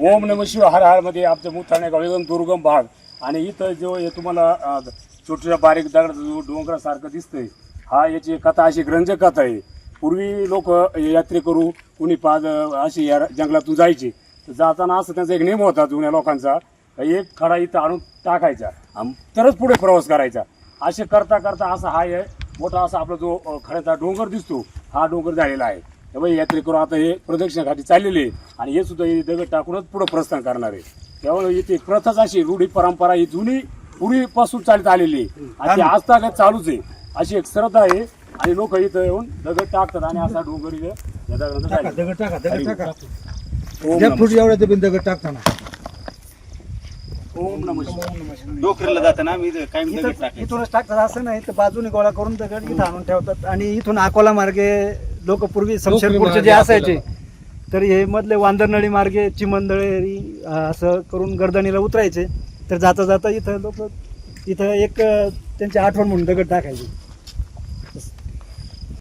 ओम नम शिव हर हरमध्ये आमचं मुथाणे गाव एकदम दुर्गम भाग. आणि इथं जो हे तुम्हाला छोट्या बारीक दगड जो डोंगरासारखं दिसतंय हा याची कथा अशी ग्रंथ कथा आहे. पूर्वी लोक यात्रे करू कुणी पाद अशी या जंगलातून जायची. तर जाताना असं त्यांचा एक नेम होता जुन्या लोकांचा एक खडा इथं आणून टाकायचा तरच पुढे प्रवास करायचा. असे करता करता असा हा आहे मोठा असा आपला जो खड्याचा डोंगर दिसतो हा डोंगर झालेला आहे. तेव्हा यात्रे करू आता हे प्रदक्षिणासाठी चाललेले आहे. आणि हे सुद्धा हे दगड टाकूनच पुढे प्रस्थान करणार आहे. त्यामुळे इथे प्रथाच अशी रूढी परंपरा ही जुनी पूर्वीपासून चालत आलेली आहे. आणि आज तागत चालूच आहे. अशी एक श्रद्धा आहे. आणि लोक इथं येऊन दगड टाकतात आणि असा डोंगर इथं या दगडाचं टाका. दगड टाका दगड टाका ओम ज्या नमः फूट एवढ्या ते बिन दगड टाकताना. ओम नमः शिवाय. डोकरीला जाताना आम्ही इथं कायम दगड इथं टाकायचो. इथूनच टाकतात असं नाही तर बाजूने गोळा करून दगड इथं आणून ठेवतात. आणि इथून अकोला मार्गे लोक पूर्वी शमशेरपूरचे मार्गे जे असायचे आपल्याला. तर हे मधले वांदरनळी मार्गे चिमंदळेरी असं करून गर्दनीला उतरायचे तर जाता जाता इथं लोक इथं एक त्यांची आठवण म्हणून दगड टाकायचे